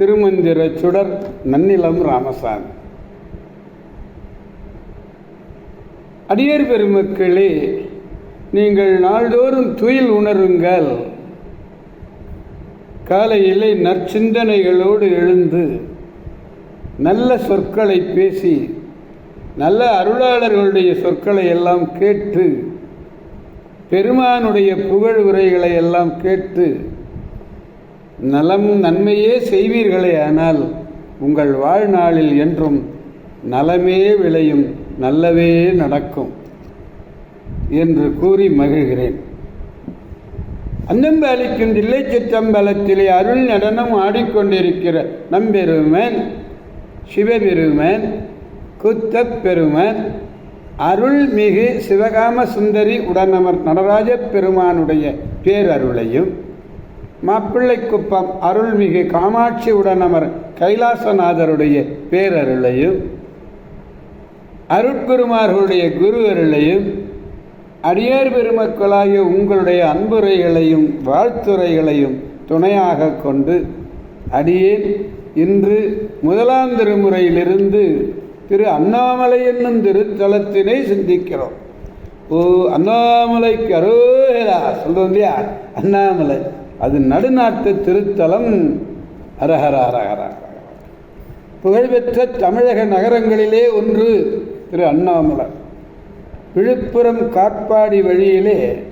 திருமந்திர சுடர் நன்னிலம் ராமசாமி. அடியர் பெருமக்களே நீங்கள் நாள்தோறும் துயில் உணருங்கள். காலையிலே நற்சிந்தனைகளோடு எழுந்து நல்ல சொற்களை பேசி நல்ல அருளாளர்களுடைய சொற்களை எல்லாம் கேட்டு பெருமானுடைய புகழ் உரைகளை எல்லாம் கேட்டு நலம் நன்மையே செய்வீர்களே ஆனால் உங்கள் வாழ்நாளில் என்றும் நலமே விளையும் நல்லவே நடக்கும் என்று கூறி மகிழ்கிறேன். அன்னம்பாலிக்கும் தில்லை சிற்றம்பலத்திலே அருள் நடனம் ஆடிக்கொண்டிருக்கிற நம்பெருமன் சிவபெருமன் குத்தப் பெருமன் அருள்மிகு சிவகாம சுந்தரி உடனமர் நடராஜ பெருமானுடைய பேரருளையும் மாப்பிள்ளைக்குப்பம் அருள்மிகு காமாட்சி உடனமர் கைலாசநாதருடைய பேரருளையும் அருட்குருமார்களுடைய குரு அருளையும் அடியார் பெருமக்களாகிய உங்களுடைய அன்புரைகளையும் வாழ்த்துரைகளையும் துணையாக கொண்டு அடியேன் இன்று முதலாம் திருமுறையிலிருந்து திரு அண்ணாமலை என்னும் திருத்தலத்தினை சிந்திக்கிறோம். ஓ அண்ணாமலைக்கு அரோஹரா சொல்கிறோம் இல்லையா? அண்ணாமலை. அது நடுநாட்டு திருத்தலம். அரஹர அரஹர புகழ்பெற்ற தமிழக நகரங்களிலே ஒன்று திரு அண்ணாமலை. விழுப்புரம் காட்பாடி வழியிலே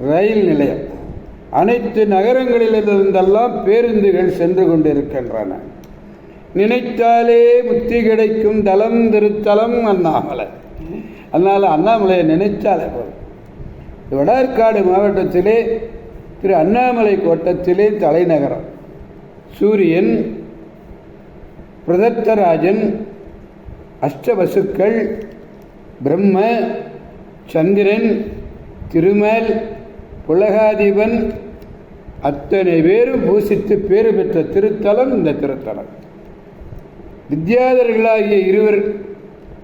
ரயில் நிலையம். அனைத்து நகரங்களிலிருந்தெல்லாம் பேருந்துகள் சென்று கொண்டிருக்கின்றன. நினைத்தாலே முத்தி கிடைக்கும் தலம் திருத்தலம் அண்ணாமலை. அதனால் அண்ணாமலையை நினைத்தாலே போதும். வடார்காடு மாவட்டத்திலே திரு அண்ணாமலை கோட்டத்திலே தலைநகரம். சூரியன் பிரதத்தராஜன் அஷ்டவசுக்கள் பிரம்ம சந்திரன் திருமல் புலகாதிபன் அத்தனை பேரும் பூசித்து பேறு பெற்ற திருத்தலம் இந்த திருத்தலம். வித்யாதர்களாகிய இருவர்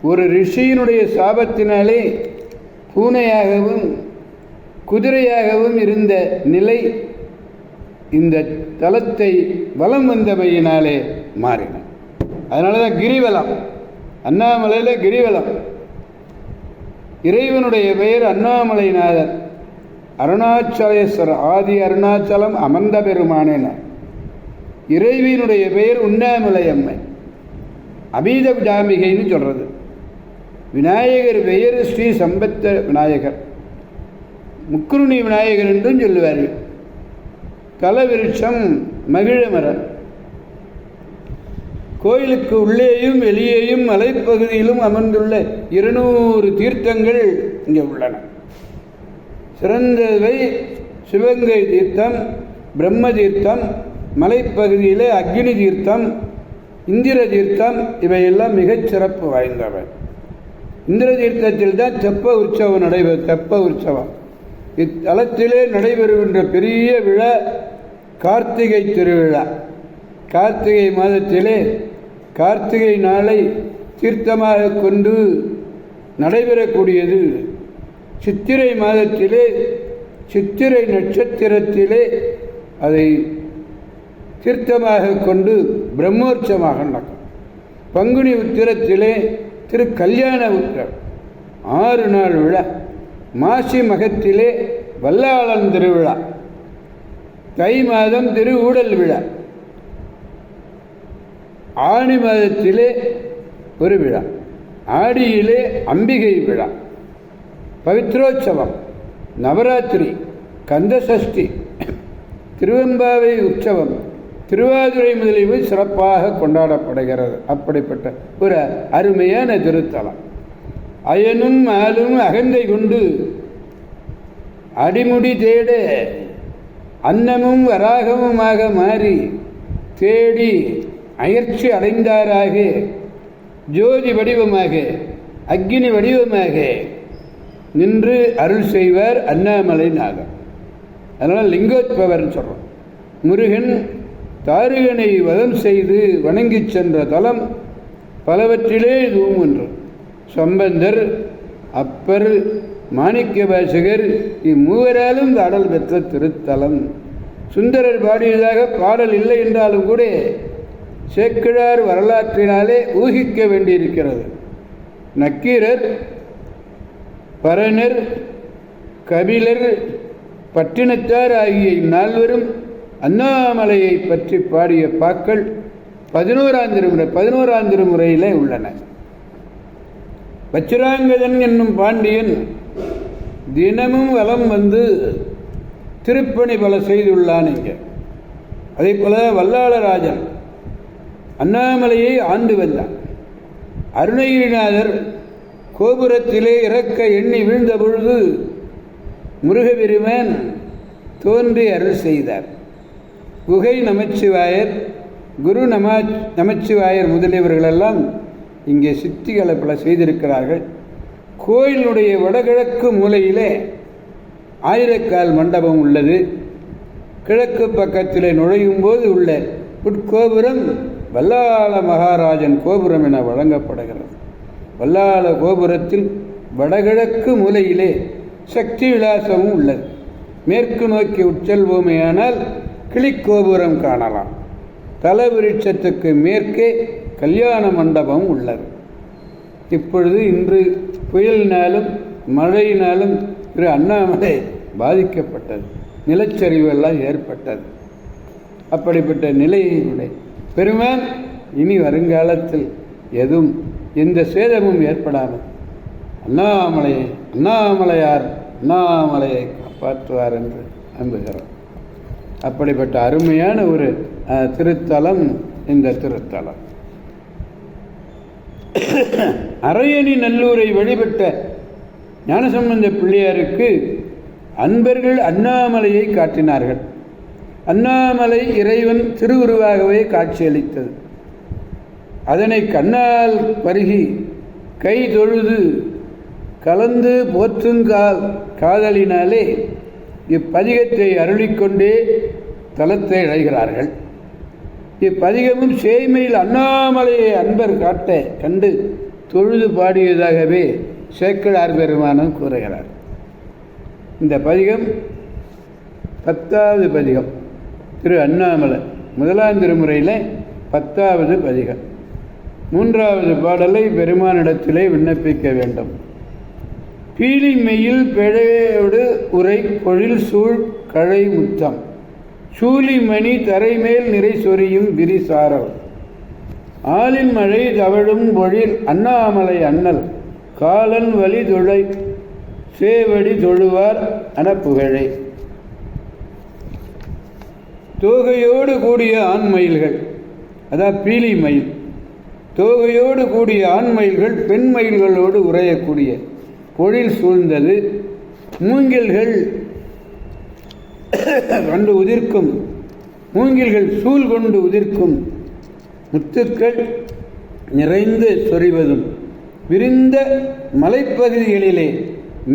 ஒரு ரிஷியினுடைய சாபத்தினாலே பூனையாகவும் குதிரையாகவும் இருந்த நிலை இந்த தலத்தை வலம் வந்தமையினாலே மாறின. அதனால தான் கிரிவலம். அண்ணாமலையில் கிரிவலம். இறைவனுடைய பெயர் அண்ணாமலைநாதர் அருணாச்சலேஸ்வரர் ஆதி அருணாச்சலம் அமர்ந்த பெருமானேன. இறைவியினுடைய பெயர் உண்ணாமலை அம்மை அபீத ஜாமிகைன்னு சொல்கிறது விநாயகர் பெயர் ஸ்ரீ சம்பத்த விநாயகர். முக்குருணி விநாயகர் என்றும் சொல்லுவார்கள். கலவிருட்சம் மகிழ மரம் கோயிலுக்கு உள்ளேயும் வெளியேயும் மலைப்பகுதியிலும் அமர்ந்துள்ள இருநூறு தீர்த்தங்கள் இங்கே உள்ளன. சிறந்தவை சிவங்கை தீர்த்தம் பிரம்ம தீர்த்தம் மலைப்பகுதியிலே அக்னி தீர்த்தம் இந்திர தீர்த்தம் இவையெல்லாம் மிகச் சிறப்பு வாய்ந்தவை. இந்திர தீர்த்தத்தில் தான் தெப்ப உற்சவம் நடைபெறும் தெப்ப உற்சவம். இத்தலத்திலே நடைபெறுகின்ற பெரிய விழா கார்த்திகை திருவிழா. கார்த்திகை மாதத்திலே கார்த்திகை நாளை தீர்த்தமாக கொண்டு நடைபெறக்கூடியது. சித்திரை மாதத்திலே சித்திரை நட்சத்திரத்திலே அதை தீர்த்தமாக கொண்டு பிரம்மோற்சவமாக நடக்கும். பங்குனி உத்திரத்திலே திரு கல்யாண உத்திரம் ஆறு நாள் விழா. மாசி மகத்திலே வல்லாளன் திருவிழா. தை மாதம் திரு ஊடல் விழா. ஆணி மாதத்திலே ஒரு விழா. ஆடியிலே அம்பிகை விழா. பவித்ரோற்சவம் நவராத்திரி கந்தசஷ்டி திருவெம்பாவை உற்சவம் திருவாதிரை முதலியவை சிறப்பாக கொண்டாடப்படுகிறது. அப்படிப்பட்ட ஒரு அருமையான திருத்தலம். அயனும் ஆலும் அகந்தை கொண்டு அடிமுடி தேட அன்னமும் வராகமுமாக மாறி தேடி அயற்சி அடைந்தாராக ஜோதி வடிவமாக அக்னி வடிவமாக நின்று அருள் செய்வார் அண்ணாமலை நாகம் அதனால் லிங்கோத்பவர்னு சொல்கிறோம் முருகன் தாருகனை வதம் செய்து வணங்கிச் சென்ற தலம் பலவற்றிலே இதுவும் ஒன்று. சம்பந்தர் அப்பர் மாணிக்க பாசகர் இம்மூவராலும் அடல் பெற்ற திருத்தலம். சுந்தரர் பாடியதாக பாடல் இல்லை என்றாலும் கூட சேக்கிழார் வரலாற்றினாலே ஊகிக்க வேண்டியிருக்கிறது. நக்கீரர் பரணர் கபிலர் பட்டினத்தார் ஆகிய இந்நால்வரும் அண்ணாமலையை பற்றி பாடிய பாக்கள் பதினோராந்திர முறை பதினோராந்திர முறையிலே உள்ளன. வச்சிராங்கதன் என்னும் பாண்டியன் தினமும் வலம் வந்து திருப்பணி பல செய்துள்ளான் இங்கே. அதே போல வல்லாளராஜன் அண்ணாமலையை ஆண்டு வந்தான். அருணகிரிநாதர் கோபுரத்திலே இறக்க எண்ணி வீழ்ந்த பொழுது முருகபெருமன் தோன்றி அருள் செய்தார். குகை நமச்சிவாயர் குரு நமா நமச்சிவாயர் முதலியவர்களெல்லாம் இங்கே சித்திகளை பல செய்திருக்கிறார்கள். கோயிலுடைய வடகிழக்கு மூலையிலே ஆயிரக்கால் மண்டபம் உள்ளது. கிழக்கு பக்கத்தில் நுழையும் போது உள்ள உட்கோபுரம் வல்லாள மகாராஜன் கோபுரம் என வழங்கப்படுகிறது. வல்லாள கோபுரத்தில் வடகிழக்கு மூலையிலே சக்தி விலாசமும் உள்ளது. மேற்கு நோக்கி உட்செல்வோமேயானால் கிளிக்கோபுரம் காணலாம். தலவிருட்சத்துக்கு மேற்கே கல்யாண மண்டபம் உள்ளது. இப்பொழுது இன்று புயலினாலும் மழையினாலும் திரு அண்ணாமலை பாதிக்கப்பட்டது. நிலச்சரிவு எல்லாம் ஏற்பட்டது. அப்படிப்பட்ட நிலையினுடைய பெருமான் இனி வருங்காலத்தில் எதுவும் எந்த சேதமும் ஏற்படாமல் அண்ணாமலையை அண்ணாமலையார் அண்ணாமலையை காப்பாற்றுவார் என்று நம்புகிறோம். அப்படிப்பட்ட அருமையான ஒரு திருத்தலம் இந்த திருத்தலம். அரையணி நல்லூரை வழிபட்ட ஞானசம்பந்த பிள்ளையாருக்கு அன்பர்கள் அண்ணாமலையை காட்டினார்கள். அண்ணாமலை இறைவன் திருவுருவாகவே காட்சியளித்தது. அதனை கண்ணால் பருகி கை தொழுது கலந்து போற்றுங்கால் காதலினாலே இப்பதிகத்தை அருளிக்கொண்டே தலத்தை அடைகிறார்கள். இப்பதிகமும் சேய்மையில் அண்ணாமலையை அன்பர் காட்ட கண்டு தொழுது பாடியதாகவே சேக்கிழார் பெருமானம் கூறுகிறார். இந்த பதிகம் பத்தாவது பதிகம். திரு அண்ணாமலை. முதலாம் திருமுறையில் பத்தாவது பதிகம். மூன்றாவது பாடலை பெருமானிடத்திலே விண்ணப்பிக்க வேண்டும். பீலிமையில் பிழையோடு உரை பொழில் சூழ் கழை முத்தம். சூலிமணி தரைமேல் நிறை சொரியும் விரிசாரல் ஆலின் மழை தவழும் பொழில் அண்ணாமலை அண்ணல். காலன் வழி தொழை சேவடி தொழுவார் அனப்புகழை தோகையோடு கூடிய ஆண்மயில்கள் அதான் பீலி மயில். தோகையோடு கூடிய ஆண்மயில்கள் பெண் மயில்களோடு உரையக்கூடிய பொழில் சூழ்ந்தது. மூங்கில்கள் கொண்டு உதிர்க்கும். மூங்கில்கள் சூழ் கொண்டு உதிர்க்கும். முத்துக்கள் நிறைந்து சொரிவதும். விரிந்த மலைப்பகுதிகளிலே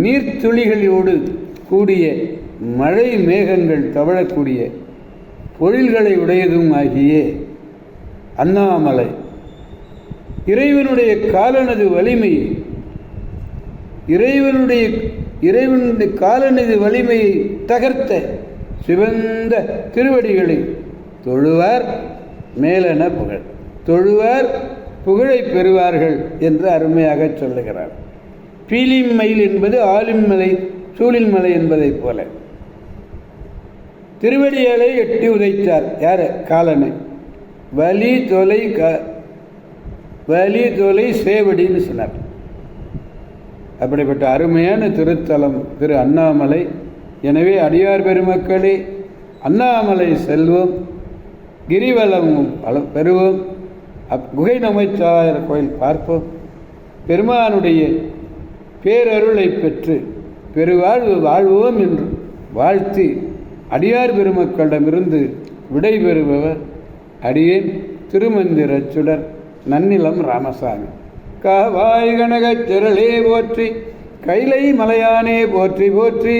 நீர்த்துளிகளோடு கூடிய மழை மேகங்கள் தவழக்கூடிய பொழில்களை உடையதும் ஆகிய அண்ணாமலை. இறைவனுடைய காலனது வலிமையை இறைவனுடைய இறைவனுடைய காலனது வலிமையை தகர்த்த சிவந்த திருவடிகளை தொழுவார் மேலென புகழ். தொழுவார் புகழை பெறுவார்கள் என்று அருமையாக சொல்லுகிறார். பீலிம் மயில் என்பது ஆலிம் மலை சூழில் மலை என்பதைப் போல. திருவடிகளை எட்டி உதைத்தார். யார்? காலனை. வலி தொலை க வலி தொலை சேவடின்னு சொன்னார். அப்படிப்பட்ட அருமையான திருத்தலம் திரு அண்ணாமலை எனவே அடியார் பெருமக்களே அண்ணாமலை செல்வோம் கிரிவலமும் பெறுவோம். அப் குகை நமைச்சாயர் கோயில் பார்ப்போம். பெருமானுடைய பேரருளை பெற்று பெருவாழ்வு வாழ்வோம் என்று வாழ்த்தி அடியார் பெருமக்களிடமிருந்து விடை பெறுபவர் அடியேன் திருமந்திரச்சுடர் நன்னிலம் ராமசாமி. காவாய் கனகச் திரளே போற்றி கைலை மலையானே போற்றி போற்றி.